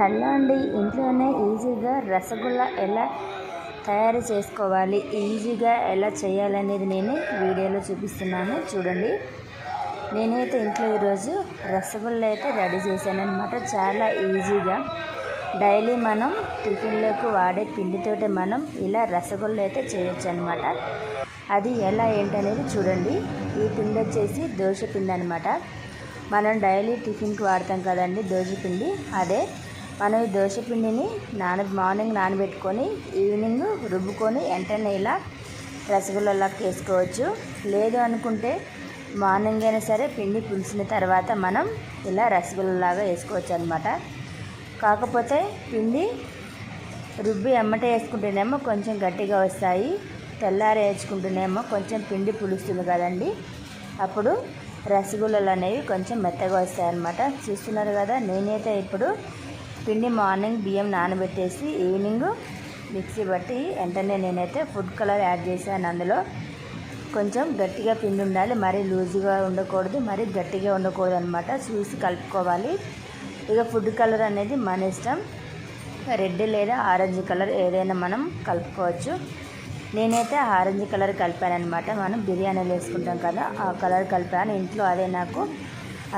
Hello అండి. ఇంట్లోనే ఈజీగా రసగుల్లా ఎలా తయారు చేసుకోవాలి ఈజీగా ఎలా చేయాలనేది నేను వీడియోలో చూపిస్తున్నాను. చూడండి. నేనైతే ఇంట్లో ఈరోజు రసగుల్లా అయితే రెడీ చేశాను అనమాట చాలా ఈజీగా. డైలీ మనం టిఫిన్లోకి వాడే పిండితోటే మనం ఇలా రసగుల్లా అయితే చేయొచ్చు అనమాట అది ఎలా ఏంటనేది చూడండి. ఈ పిండి వచ్చేసి దోశ పిండి అనమాట మనం డైలీ టిఫిన్కి వాడతాం కదండి దోశ పిండి. అదే మనం ఈ దోశ పిండిని నాన మార్నింగ్ నానబెట్టుకొని ఈవినింగ్ రుబ్బుకొని వెంటనే ఇలా రసగుల్లాకి వేసుకోవచ్చు. లేదు అనుకుంటే మార్నింగ్ అయినా సరే పిండి పులిసిన తర్వాత మనం ఇలా రసగుల్లలాగా వేసుకోవచ్చు అనమాట కాకపోతే పిండి రుబ్బి ఎమ్మట వేసుకుంటేనేమో కొంచెం గట్టిగా వస్తాయి. తెల్లారి వేసుకుంటేనేమో కొంచెం పిండి పులుస్తుంది కదండి. అప్పుడు రసగుల్లలు అనేవి కొంచెం మెత్తగా వస్తాయి అన్నమాట చూస్తున్నారు కదా నేనైతే ఇప్పుడు పిండి మార్నింగ్ బియ్యం నానబెట్టేసి ఈవినింగ్ మిక్సీ బట్టి వెంటనే నేనైతే ఫుడ్ కలర్ యాడ్ చేశాను అందులో. కొంచెం గట్టిగా పిండి ఉండాలి మరీ లూజుగా ఉండకూడదు మరీ గట్టిగా ఉండకూడదు అనమాట చూసి కలుపుకోవాలి. ఇక ఫుడ్ కలర్ అనేది మన ఇష్టం. రెడ్ లేదా ఆరెంజ్ కలర్ ఏదైనా మనం కలుపుకోవచ్చు. నేనైతే ఆరెంజ్ కలర్ కలిపాను అనమాట మనం బిర్యానీలు వేసుకుంటాం కదా ఆ కలర్ కలిపాను. ఇంట్లో అదే నాకు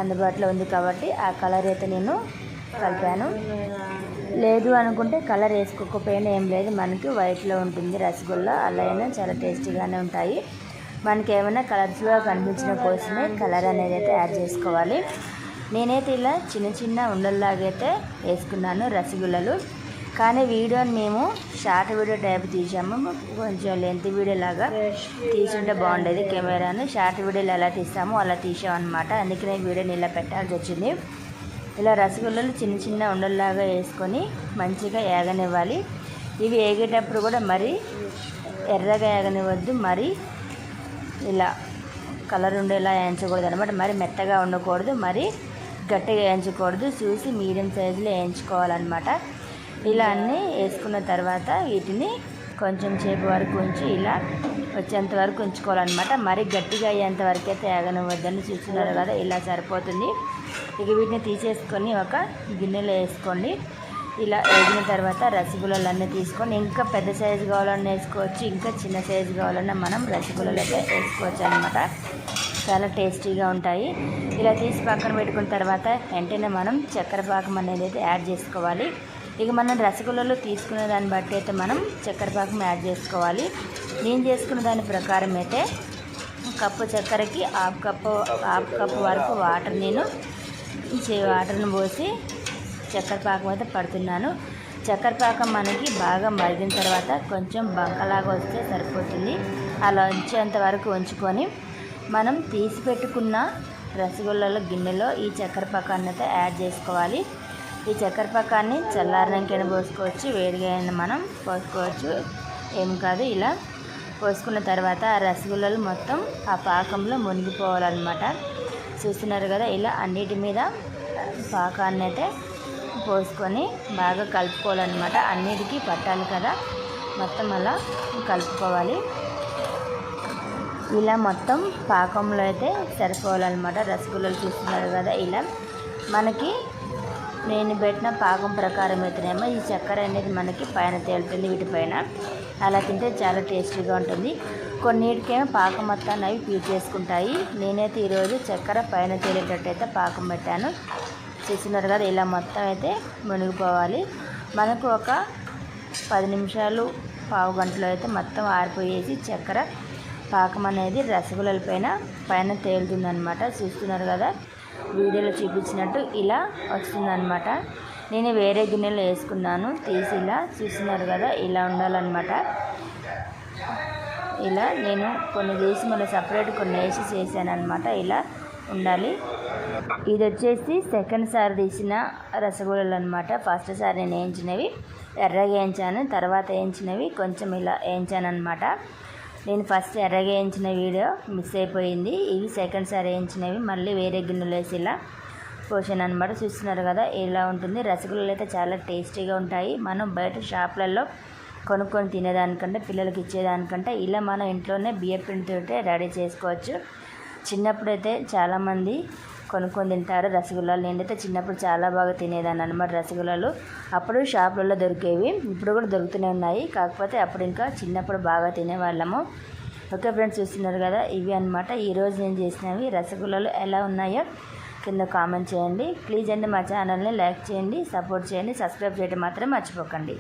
అందుబాటులో ఉంది కాబట్టి ఆ కలర్ అయితే నేను కలిపాను. లేదు అనుకుంటే కలర్ వేసుకోకపోయినా ఏం లేదు. మనకి వైట్లో ఉంటుంది రసగుల్లా. అలా అయినా చాలా టేస్టీగానే ఉంటాయి. మనకి ఏమైనా కలర్స్గా కనిపించిన కోసమే కలర్ అనేది అయితే యాడ్ చేసుకోవాలి. నేనైతే ఇలా చిన్న చిన్న ఉండల్లాగైతే వేసుకున్నాను రసగుల్లలు. కానీ వీడియోని మేము షార్ట్ వీడియో టైప్ తీసాము. కొంచెం లెంత్ వీడియో లాగా తీసుంటే బాగుండేది కెమెరాను. షార్ట్ వీడియోలు ఎలా తీస్తామో అలా తీసామన్నమాట. అనమాట అందుకనే వీడియోని ఇలా పెట్టాల్సి వచ్చింది. ఇలా రసగుల్లలు చిన్న చిన్న ఉండల్లాగా వేసుకొని మంచిగా ఏగనివ్వాలి. ఇవి ఏగేటప్పుడు కూడా మరి ఎర్రగా ఏగనివ్వద్దు. మరి ఇలా కలర్ ఉండేలా వేయించకూడదు అనమాట మరి మెత్తగా ఉండకూడదు. మరి గట్టిగా వేయించకూడదు. చూసి మీడియం సైజులో వేయించుకోవాలన్నమాట. ఇలా అన్నీ వేసుకున్న తర్వాత వీటిని కొంచెం సేపు వరకు ఉంచి ఇలా వచ్చేంత వరకు ఉంచుకోవాలన్నమాట. మరి గట్టిగా అయ్యేంత వరకు అయితే ఏగనివ్వద్దని చూస్తున్నారు కదా ఇలా సరిపోతుంది. ఇక వీటిని తీసేసుకొని ఒక గిన్నెలో వేసుకోండి. ఇలా వేగిన తర్వాత రసగుల్లలు అన్నీ తీసుకొని ఇంకా పెద్ద సైజు కావాలన్నా వేసుకోవచ్చు ఇంకా చిన్న సైజు కావాలన్నా మనం రసగుల్లలు అయితే వేసుకోవచ్చు అనమాట చాలా టేస్టీగా ఉంటాయి. ఇలా తీసి పక్కన పెట్టుకున్న తర్వాత వెంటనే మనం చక్కెర పాకం అనేది అయితే యాడ్ చేసుకోవాలి. ఇక మనం రసగుల్లలో తీసుకునే దాన్ని బట్టి అయితే మనం చక్కెర పాకం యాడ్ చేసుకోవాలి. నేను చేసుకున్న దాని ప్రకారం అయితే కప్పు చక్కెరకి హాఫ్ కప్పు హాఫ్ కప్పు వరకు వాటర్ నేను చే- వాటర్ని పోసి చక్కెర పాకం అయితే పడుతున్నాను. చక్కెర పాకం మనకి బాగా మరిగిన తర్వాత కొంచెం బంకలాగా వస్తే సరిపోతుంది. అలా ఉంచేంత వరకు ఉంచుకొని మనం తీసి పెట్టుకున్న రసగుల్లలో గిన్నెలో ఈ చక్కెర పాకాన్ని అయితే యాడ్ చేసుకోవాలి. ఈ చక్కెర పాకాన్ని చల్లారినాకైనా పోసుకోవచ్చు? వేడిగా అయినా మనం పోసుకోవచ్చు. ఏం కాదు ఇలా పోసుకున్న తర్వాత ఆ రసగుల్లలు మొత్తం ఆ పాకంలో మునిగిపోవాలన్నమాట. చూస్తున్నారు కదా ఇలా అన్నిటి మీద పాకాన్ని అయితే పోసుకొని బాగా కలుపుకోవాలన్నమాట. అన్నిటికీ పట్టాలి కదా మొత్తం అలా కలుపుకోవాలి. ఇలా మొత్తం పాకంలో అయితే సరిపోవాలన్నమాట రసగుల్లలు చూస్తున్నారు కదా ఇలా మనకి నేను పెట్టిన పాకం ప్రకారం అయితేనేమో ఈ చక్కెర అనేది మనకి పైన తేలుతుంది వీటిపైన. అలా తింటే చాలా టేస్టీగా ఉంటుంది. కొన్నిటికేమో పాకం మొత్తాన్ని అవి పీల్ చేసుకుంటాయి. నేనైతే ఈరోజు చక్కెర పైన తేలేటట్టయితే పాకం పెట్టాను. చూస్తున్నారు కదా ఇలా మొత్తం అయితే మునిగిపోవాలి. మనకు ఒక పది నిమిషాలు పావు గంటలో అయితే మొత్తం ఆరిపోయేసి చక్కెర పాకం అనేది రసగుల్లల పైన పైన తేలుతుందనమాట చూస్తున్నారు కదా వీడియోలో చూపించినట్టు ఇలా వస్తుందన్నమాట. నేను వేరే గిన్నెలో వేసుకున్నాను. తీసి ఇలా చూస్తున్నారు కదా ఇలా ఉండాలన్నమాట. ఇలా నేను కొన్ని తీసి మళ్ళీ సపరేట్ కొన్ని వేసి చేశాను ఇలా ఉండాలి. ఇది వచ్చేసి సెకండ్ సారి తీసిన రసగుల్లలు అనమాట ఫస్ట్ సారి నేను వేయించినవి. ఎర్రగా వేయించాను. తర్వాత వేయించినవి. కొంచెం ఇలా వేయించాను అనమాట నేను ఫస్ట్ ఎర్రగా వేయించిన వీడియో మిస్ అయిపోయింది. ఇవి సెకండ్ సారి వేయించినవి మళ్ళీ వేరే గిన్నెలో వేసి ఇలా పోషన్ అనమాట చూస్తున్నారు కదా ఇలా ఉంటుంది? రసగుల్లలు అయితే చాలా టేస్టీగా ఉంటాయి. మనం బయట షాప్లలో కొనుక్కొని తినేదానికంటే పిల్లలకి ఇచ్చేదానికంటే ఇలా మనం ఇంట్లోనే బియ్య పిండితో రెడీ చేసుకోవచ్చు. చిన్నప్పుడైతే చాలామంది కొనుక్కొని తింటారు రసగుల్లాలు. నేనైతే చిన్నప్పుడు చాలా బాగా తినేదాన్ని అనమాట రసగుల్లాలు. అప్పుడు షాపులలో దొరికేవి ఇప్పుడు కూడా దొరుకుతూనే ఉన్నాయి. కాకపోతే అప్పుడు ఇంకా చిన్నప్పుడు బాగా తినేవాళ్ళము. ఓకే ఫ్రెండ్స్ చూస్తున్నారు కదా ఇవి అనమాట ఈరోజు నేను చేసినవి రసగుల్లాలు ఎలా ఉన్నాయో కింద కామెంట్ చేయండి. ప్లీజ్ అండి మా ఛానల్ని లైక్ చేయండి సపోర్ట్ చేయండి సబ్స్క్రైబ్ చేయడం మాత్రం మర్చిపోకండి.